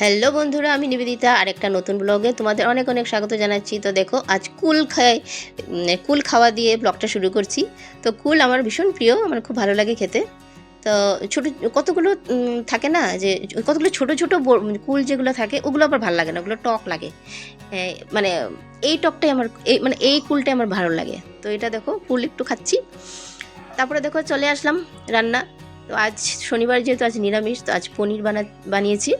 Hello বন্ধুরা আমি নিবেদিতা আরেকটা নতুন ব্লগে তোমাদের অনেক অনেক স্বাগত জানাচ্ছি। তো দেখো আজ কুল খায় উম, কুল খাওয়া দিয়ে ব্লগটা শুরু করছি। তো কুল আমার ভীষণ প্রিয় আমার খুব ভালো লাগে খেতে। তো ছোটো কতগুলো থাকে না যে কতগুলো ছোট ছোট কুল যেগুলো থাকে ওগুলো আবার ভালো লাগে না ওগুলো টক লাগে। মানে এই টকটাই আমার এই মানে এই কুলটাই আমার ভালো লাগে। তো এটা দেখো কুল একটু খাচ্ছি। তারপরে দেখো চলে আসলাম রান্না। তো আজ শনিবার যেহেতু আজ নিরামিষ তো আজ পনির বানা বানিয়েছি।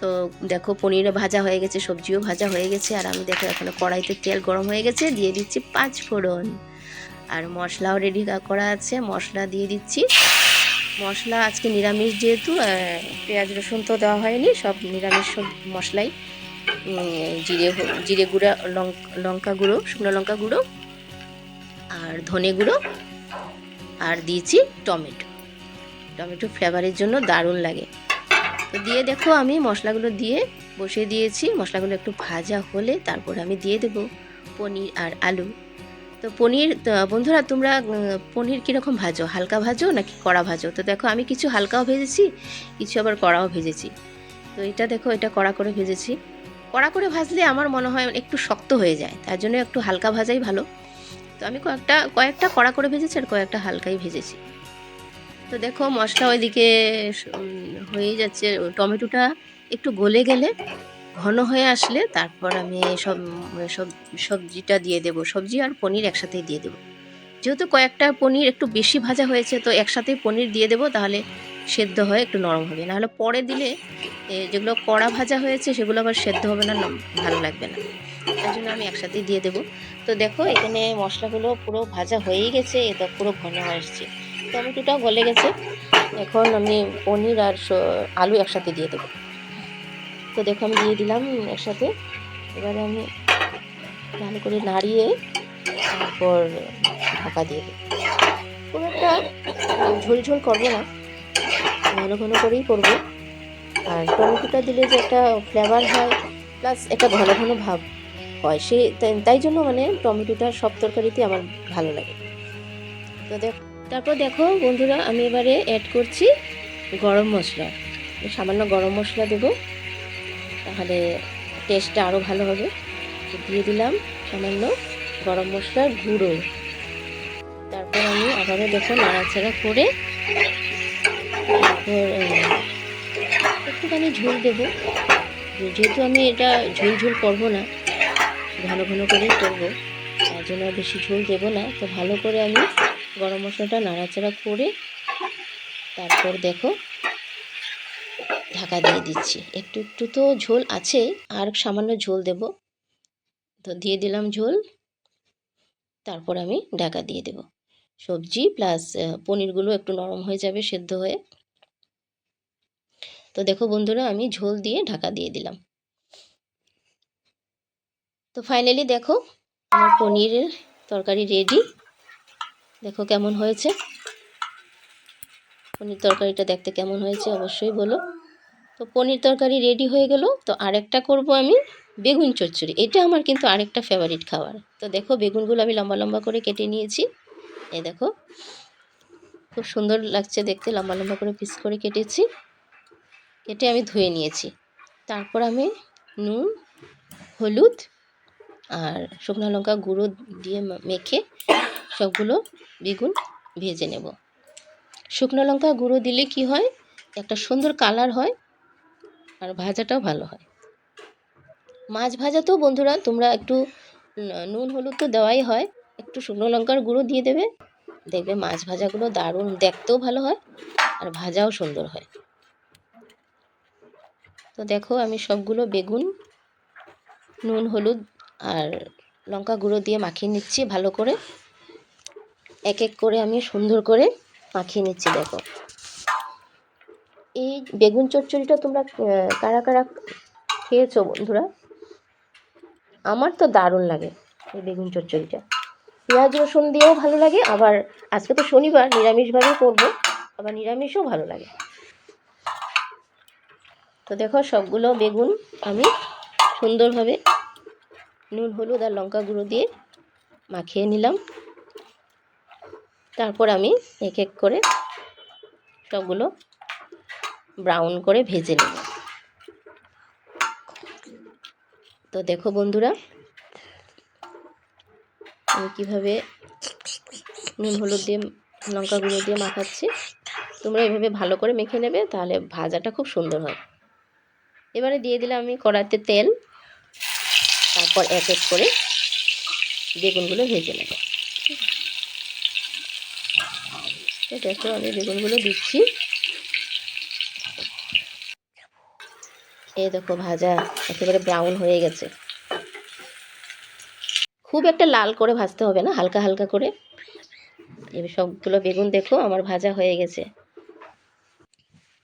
তো দেখো পনিরও ভাজা হয়ে গেছে, সবজিও ভাজা হয়ে গেছে, আর আমি দেখো এখানে কড়াইতে তেল গরম হয়ে গেছে, দিয়ে দিচ্ছি পাঁচ ফোড়ন। আর মশলাও রেডি করা আছে, মশলা দিয়ে দিচ্ছি। মশলা আজকে নিরামিষ যেহেতু পেঁয়াজ রসুন তো দেওয়া হয়নি, সব নিরামিষ সব মশলাই জিরে জিরে গুঁড়া লঙ্ক- লঙ্কা গুঁড়ো, শুকনো লঙ্কা গুঁড়ো, আর ধনে গুঁড়ো, আর দিয়েছি টমেটো। টমেটো ফ্লেভারের জন্য দারুণ লাগে। দিয়ে দেখো আমি মশলাগুলো দিয়ে বসিয়ে দিয়েছি। মশলাগুলো একটু ভাজা হলে তারপর আমি দিয়ে দেবো পনির আর আলু। তো পনির বন্ধুরা তোমরা পনির কীরকম ভাজো? হালকা ভাজো নাকি কড়া ভাজো? তো দেখো আমি কিছু হালকাও ভেজেছি, কিছু আবার কড়াও ভেজেছি। তো এটা দেখো, এটা কড়া করে ভেজেছি। কড়া করে ভাজলে আমার মনে হয় একটু শক্ত হয়ে যায়, তার জন্য একটু হালকা ভাজাই ভালো। তো আমি কয়েকটা কয়েকটা কড়া করে ভেজেছি আর কয়েকটা হালকাই ভেজেছি। তো দেখো মশলা ওইদিকে হয়ে যাচ্ছে। টমেটোটা একটু গলে গেলে ঘন হয়ে আসলে তারপর আমি সব সব, সবজিটা দিয়ে দেবো। সবজি আর পনির একসাথেই দিয়ে দেবো। যেহেতু কয়েকটা পনির একটু বেশি ভাজা হয়েছে, তো একসাথেই পনির দিয়ে দেবো, তাহলে সেদ্ধ হয় একটু নরম হবে। নাহলে পরে দিলে যেগুলো কড়া ভাজা হয়েছে, সেগুলো আবার সেদ্ধ হবে না ভালো লাগবে না। তার জন্য আমি একসাথেই দিয়ে দেবো। তো দেখো, এখানে মশলাগুলো পুরো ভাজা হয়েই গেছে, এটা পুরো ঘন হয়ে আসছে। টমেটোটাও গলে গেছে। এখন আমি পনির আর আলু একসাথে দিয়ে দেবো। তো দেখো আমি দিয়ে দিলাম একসাথে। এবারে আমি ভালো করে নাড়িয়ে তারপর ঢাকা দিয়ে দেবো। খুব একটা ঝোল ঝোল করব না। ঘন ঘন করেই করব। আর টমেটোটা দিলে যে একটা ফ্লেভার হয় প্লাস একটা ঘন ঘন ভাব হয়, সে তাই- তাই জন্য মানে টমেটোটা সব তরকারিতে আমার ভালো লাগে। তো দেখ তারপর দেখো বন্ধুরা, আমি এবারে অ্যাড করছি গরম মশলা। সামান্য গরম মশলা দেবো, তাহলে টেস্টটা আরও ভালো হবে। দিয়ে দিলাম সামান্য গরম মশলার গুঁড়ো। তারপর আমি আবারও দেখো নাড়াচাড়া করে তারপর একটুখানি ঝোল দেবো। যেহেতু আমি এটা ঝোল ঝোল করব না, ঘন ঘন করেই করব, তার জন্য বেশি ঝোল দেবো না। তো ভালো করে আমি গরম মশলাটা নাড়াচাড়া করে তারপর দেখো ঢাকা দিয়ে দিচ্ছি। একটু একটু তো ঝোল আছে, আর সামান্য ঝোল দেব। তো দিয়ে দিলাম ঝোল, তারপর আমি ঢাকা দিয়ে দেব। সবজি প্লাস পনিরগুলো একটু নরম হয়ে যাবে, সেদ্ধ হয়ে। তো দেখো বন্ধুরা, আমি ঝোল দিয়ে ঢাকা দিয়ে দিলাম। তো ফাইনালি দেখো, আমার পনিরের তরকারি রেডি দেখো কেমন হয়েছে। পনির তরকারিটা দেখতে কেমন হয়েছে অবশ্যই বলো। তো পনির তরকারি রেডি হয়ে গেল। তো আরেকটা করব আমি বেগুন চচ্চড়ি। এটা আমার কিন্তু আরেকটা ফেভারিট খাবার। তো দেখো বেগুনগুলো আমি লম্বা লম্বা করে কেটে নিয়েছি। এই দেখো, খুব সুন্দর লাগছে দেখতে। লম্বা লম্বা করে পিস করে কেটেছি। কেটে আমি ধুয়ে নিয়েছি। তারপর আমি নুন, হলুদ আর শুকনো লঙ্কা গুঁড়ো দিয়ে মেখে সবগুলো বেগুন ভেজে নেব। শুকনো লঙ্কা গুঁড়ো দিলে কি হয়? একটা সুন্দর কালার হয় আর ভাজাটাও ভালো হয়। মাছ ভাজা তো বন্ধুরা, তোমরা একটু নুন, হলুদ তো দেওয়াই হয়। একটু শুকনো লঙ্কার গুঁড়ো দিয়ে দেবে। দেখবে মাছ ভাজাগুলো দারুণ, দেখতেও ভালো হয় আর ভাজাও সুন্দর হয়। তো দেখো আমি সবগুলো বেগুন, নুন, হলুদ আর লঙ্কা গুঁড়ো দিয়ে মাখিয়ে নিচ্ছি ভালো করে। এক এক করে আমি সুন্দর করে মাখিয়ে নিচ্ছি, দেখো। এই বেগুন চচ্চড়িটা তোমরা কারা কারা খেয়েছো বন্ধুরা? আমার তো দারুণ লাগে এই বেগুন চচ্চড়িটা। পেঁয়াজ, রসুন দিয়েও ভালো লাগে, আবার আজকে তো শনিবার, নিরামিষভাবেই করব, আবার নিরামিষও ভালো লাগে। তো দেখো, সবগুলো বেগুন আমি সুন্দরভাবে নুন, হলুদ আর লঙ্কা গুঁড়ো দিয়ে মাখিয়ে নিলাম। তারপর আমি এক এক করে সবগুলো ব্রাউন করে ভেজে নেব। তো দেখো বন্ধুরা, আমি কীভাবে নুন, হলুদ দিয়ে, লঙ্কা গুঁড়ো দিয়ে মাখাচ্ছি, তোমরা এভাবে ভালো করে মেখে নেবে, তাহলে ভাজাটা খুব সুন্দর হয়। এবারে দিয়ে দিলাম আমি কড়াইতে তেল, তারপর এক এক করে বেগুনগুলো ভেজে নেব। তো দেখো আমি বেগুনগুলো দিচ্ছি। এই দেখো ভাজা, একেবারে ব্রাউন হয়ে গেছে। খুব একটা লাল করে ভাজতে হবে না, হালকা হালকা করে। এবার সবগুলো বেগুন দেখো, আমার ভাজা হয়ে গেছে।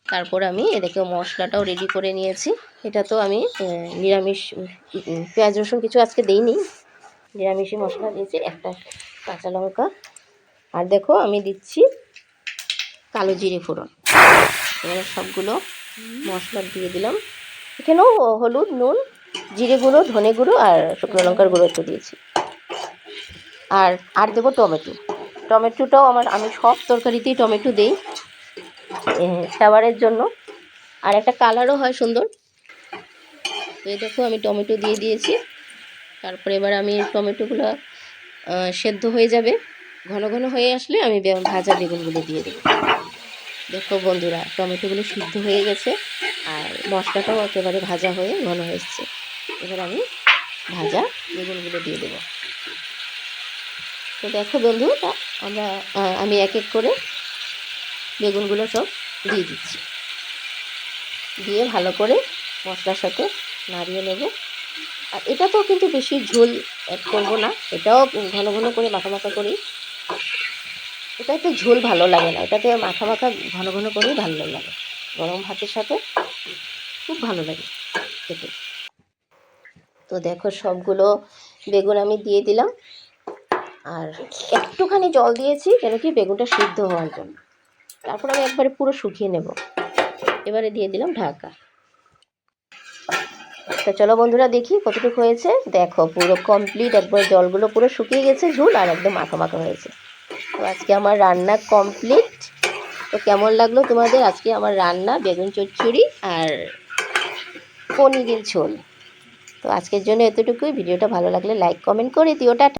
তারপর আমি এদিকে মশলাটাও রেডি করে নিয়েছি। এটা তো আমি নিরামিষ পেঁয়াজ, রসুন কিছু আজকে দিইনি। নিরামিষই মশলা দিয়েছি, একটা কাঁচা লঙ্কা। আর দেখো আমি দিচ্ছি কালো জিরে ফোড়ন। এবার সবগুলো মশলা দিয়ে দিলাম। এখানেও হলুদ, নুন, জিরে গুঁড়ো, ধনে গুঁড়ো আর শুকনো লঙ্কার গুঁড়ো একটু দিয়েছি। আর আর দেবো টমেটো। টমেটোটাও আমার, আমি সব তরকারিতেই টমেটো দিই ফ্লেভারের জন্য। আর একটা কালারও হয় সুন্দর। তো এই দেখো, আমি টমেটো দিয়ে দিয়েছি। তারপরে এবার আমি টমেটোগুলো সেদ্ধ হয়ে যাবে। ঘন ঘন হয়ে আসলে আমি ভাজা বেগুনগুলো দিয়ে দেবো। দেখো বন্ধুরা, টমেটোগুলো সিদ্ধ হয়ে গেছে আর মশলাটাও একেবারে ভাজা হয়ে ঘন হয়ে এসছে। এবার আমি ভাজা বেগুনগুলো দিয়ে দেবো। তো দেখো বন্ধু আমরা আমি এক এক করে বেগুনগুলো সব দিয়ে দিচ্ছি। দিয়ে ভালো করে মশলার সাথে নাড়িয়ে নেব। আর এটা তো কিন্তু বেশি ঝোল অ্যাড করব না, এটাও ঘন ঘন করে মাখা মাখা করি এটাতে ঝোল ভালো লাগে না। এটাতে মাখা মাখা ঘন ঘন করেই ভালো লাগে। গরম ভাতের সাথে খুব ভালো লাগে খেতে। তো দেখো সবগুলো বেগুন আমি দিয়ে দিলাম। আর একটুখানি জল দিয়েছি কেন কি বেগুনটা সিদ্ধ হওয়ার জন্য। তারপর আমি একবারে পুরো শুকিয়ে নেব। এবারে দিয়ে দিলাম ঢাকা। তো চলো বন্ধুরা দেখি কতটুকু হয়েছে। দেখো পুরো কমপ্লিট একবার জলগুলো পুরো শুকিয়ে গেছে, ঝুল আর একদম মাখা মাখা হয়েছে। তো আজকে আমার রান্না কমপ্লিট তো কেমন লাগল তোমাদের? আজকে আমার রান্না, বেগুন চচ্চড়ি আর পনিরের ঝোল। তো আজকের জন্য এতটুকুই। ভিডিওটা ভালো লাগলে লাইক কমেন্ট করে দিও। টাটা।